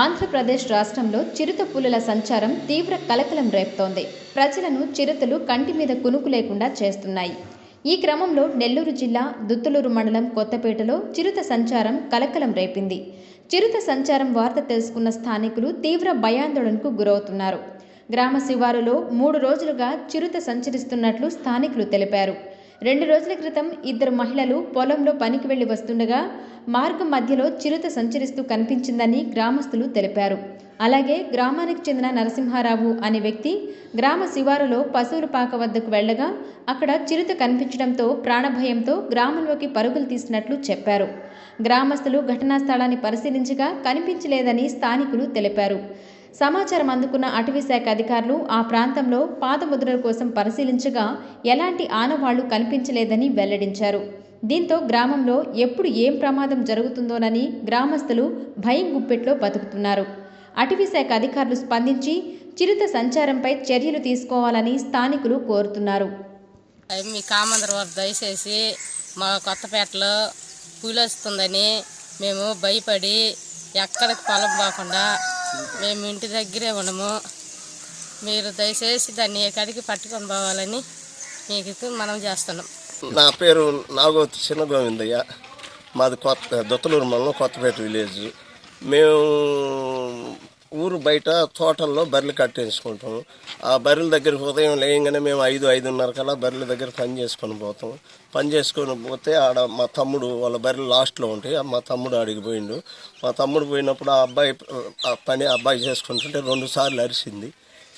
Andhra Pradesh రాష్ట్రంలో చిరుత పులుల సంచారం తీవ్ర కలకలం రేపుతోంది. ప్రజలను చిరుతలు కంటి మీద కునుకు లేకుండా చేస్తున్నాయి. ఈ క్రమంలో నెల్లూరు జిల్లా దుత్తులూరు మండలం కొత్తపేటలో చిరుత సంచారం కలకలం రేపింది. చిరుత సంచారం వార్త తెలుసుకున్న స్థానికులు తీవ్ర భయాందోళనకు గురవుతున్నారు. గ్రామ శివారులో మూడు రోజులుగా చిరుత సంచరిస్తున్నట్లు స్థానికులు తెలిపారు. రెండు రోజుల క్రితం ఇద్దరు మహిళలు పొలంలో పనికి వెళ్ళి వస్తుండగా మార్గం మధ్యలో చిరుత సంచరిస్తూ కనిపించిందని గ్రామస్తులు తెలిపారు. అలాగే గ్రామానికి చెందిన నరసింహారావు అనే వ్యక్తి గ్రామ శివారులో పశువుల పాక వద్దకు వెళ్ళగా అక్కడ చిరుత కనిపించడంతో ప్రాణభయంతో గ్రామంలోకి పరుగులు తీసినట్లు చెప్పారు. గ్రామస్తులు ఘటనా స్థలాన్ని పరిశీలించగా కనిపించలేదని స్థానికులు తెలిపారు. సమాచారం అందుకున్న అటవీ శాఖ అధికారులు ఆ ప్రాంతంలో పాదముద్రల కోసం పరిశీలించగా ఎలాంటి ఆనవాళ్ళు కనిపించలేదని వెల్లడించారు. దీంతో గ్రామంలో ఎప్పుడు ఏం ప్రమాదం జరుగుతుందోనని గ్రామస్తులు భయం గుప్పెట్లో బతుకుతున్నారు. అటవీ శాఖ అధికారులు స్పందించి చిరుత సంచారంపై చర్యలు తీసుకోవాలని స్థానికులు కోరుతున్నారు. మీ కామందరు వారు దయచేసి మా కొత్తపేటలో పూలొస్తుందని మేము భయపడి ఎక్కడికి పొలం పోకుండా మేము ఇంటి దగ్గరే ఉండము మీరు దయచేసి దాన్ని ఎక్కడికి పట్టుకొని పోవాలని మీకు మనం చేస్తున్నాం. నా పేరు నాగోతి చిన్న గోవిందయ్య. మాది కొత్త దొత్తలూరు మండలం కొత్తపేట విలేజ్. మేము ఊరు బయట తోటల్లో బర్రెలు కట్టేసుకుంటాం ఆ బర్రెల దగ్గర ఉదయం లేయంగానే మేము ఐదు ఐదున్నర కల్లా బర్రెల దగ్గర పని చేసుకొని పోతాం పని చేసుకొని పోతే ఆడ మా తమ్ముడు వాళ్ళ బర్రెలు లాస్ట్లో ఉంటాయి. మా తమ్ముడు ఆడికి పోయిండు. మా తమ్ముడు పోయినప్పుడు ఆ అబ్బాయి ఆ పని అబ్బాయి చేసుకుంటుంటే రెండు సార్లు అరిసింది.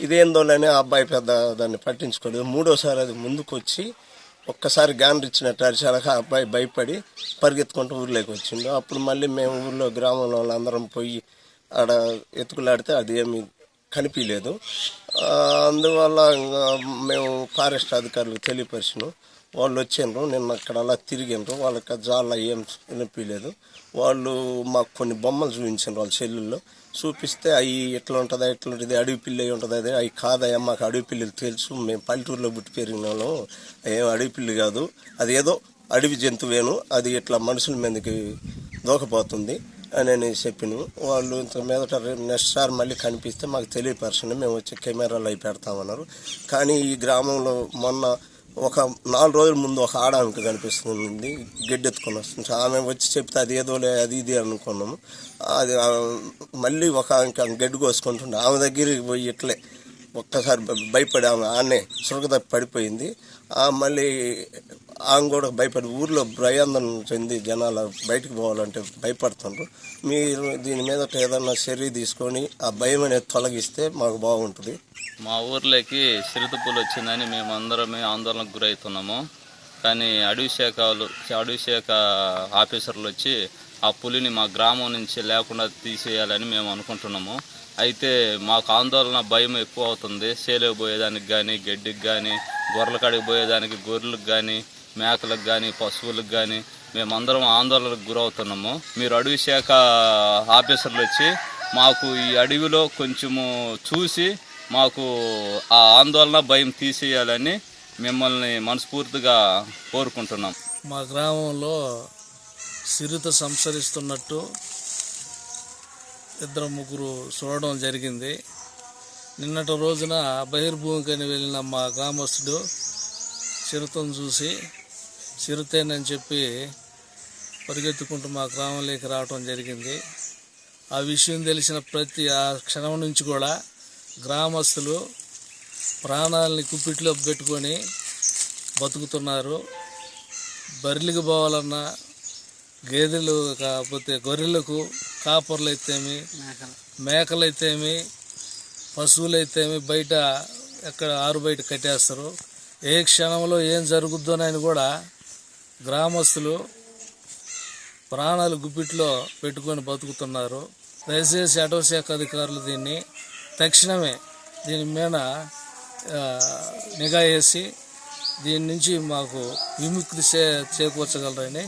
ఇదేందోలేని ఆ అబ్బాయి పెద్ద దాన్ని పట్టించుకోలేదు. మూడోసారి అది ముందుకు వచ్చి ఒక్కసారి గ్యాన్ ఇచ్చినట్టు అరిచాలక ఆ అబ్బాయి భయపడి పరిగెత్తుకుంటూ ఊర్లోకి వచ్చిండు. అప్పుడు మళ్ళీ మేము ఊర్లో గ్రామంలో వాళ్ళందరం పోయి ఆడ ఎత్తుకులాడితే అది ఏమి కనిపించలేదు. అందువల్ల మేము ఫారెస్ట్ అధికారులకు తెలియపరిచినాం. వాళ్ళు వచ్చిండ్రు నిన్న అక్కడ అలా తిరిగిండ్రు. వాళ్ళకి జాల ఏం వినిపించలేదు. వాళ్ళు మాకు కొన్ని బొమ్మలు చూపించారు వాళ్ళ చెల్లెల్లో చూపిస్తే అవి ఎట్లా ఉంటుందా ఎట్లా ఉంటుంది అడవి పిల్ల ఉంటుంది అదే అవి కాదయ్యా మాకు అడవి పిల్లలు తెలుసు. మేము పల్లెటూరులో పుట్టి పెరిగిన ఏం అడవి పిల్లి కాదు. అది ఏదో అడవి జంతువేను. అది ఇట్లా మనుషుల మీదకి దూకపోతుంది అని అని చెప్పిన. వాళ్ళు ఇంత మీదట రేపు నెక్స్ట్ సార్ మళ్ళీ కనిపిస్తే మాకు తెలియపరచండి మేము వచ్చి కెమెరాలు అవి పెడతామన్నారు. కానీ ఈ గ్రామంలో మొన్న ఒక నాలుగు రోజుల ముందు ఒక ఆడామెకి కనిపిస్తుంది. గెడ్డెత్తుకొని వస్తుంది. ఆమె వచ్చి చెప్తే అది ఏదోలే అది ఇది అనుకున్నాము. అది మళ్ళీ ఒక ఇంకా గడ్డి కోసుకుంటుండే. ఆమె దగ్గరికి పోయి ఇట్లే ఒక్కసారి భయపడి ఆమె ఆనే సురగత పడిపోయింది. మళ్ళీ ఆమె కూడా భయపడి ఊర్లో భయాందోళన చెంది జనాలు బయటకు పోవాలంటే భయపడుతుండ్రు. మీరు దీని మీద ఏదన్నా చర్య తీసుకొని ఆ భయం అనేది తొలగిస్తే మాకు బాగుంటుంది. మా ఊర్లోకి చిరుతపులు వచ్చిందని మేము అందరమే ఆందోళనకు గురవుతున్నాము. కానీ అడవి శాఖ అడవి శాఖ ఆఫీసర్లు వచ్చి ఆ పులిని మా గ్రామం నుంచి లేకుండా తీసేయాలని మేము అనుకుంటున్నాము. అయితే మాకు ఆందోళన భయం ఎక్కువ అవుతుంది. సేలకు పోయేదానికి కానీ గడ్డికి కానీ గొర్రెల కాడికి పోయేదానికి గొర్రెలకు కానీ మేకలకు కానీ పశువులకు కానీ మేమందరం ఆందోళనకు గురవుతున్నాము. మీరు అడవి శాఖ ఆఫీసర్లు వచ్చి మాకు ఈ అడవిలో కొంచెము చూసి మాకు ఆ ఆందోళన భయం తీసేయాలని మిమ్మల్ని మనస్ఫూర్తిగా కోరుకుంటున్నాం. మా గ్రామంలో సిరుత సంసరిస్తున్నట్టు ఇద్దరు ముగ్గురు చూడడం జరిగింది. నిన్నటి రోజున బహిర్భూమికని వెళ్ళిన మా గ్రామస్తుడు చిరుతను చూసి చిరుతేనని చెప్పి పరిగెత్తుకుంటూ మా గ్రామంలోకి రావడం జరిగింది. ఆ విషయం తెలిసిన ప్రతి ఆ క్షణం నుంచి కూడా గ్రామస్తులు ప్రాణాలని కుప్పిట్లో పెట్టుకొని బతుకుతున్నారు. బర్రెలకు పోవాలన్నా గేదెలు కాకపోతే గొర్రెలకు కాపర్లు అయితేమి మేకలు. అయితేమి పశువులు అయితేమి బయట ఎక్కడ ఆరు బయట కట్టేస్తారు. ఏ క్షణంలో ఏం జరుగుద్దోనని కూడా గ్రామస్తులు ప్రాణాలు గుప్పిట్లో పెట్టుకొని బతుకుతున్నారు. దయచేసి అటవీ శాఖ అధికారులు దీన్ని తక్షణమే దీని మీద నిఘా వేసి దీని నుంచి మాకు విముక్తి చే చేకూర్చగలరని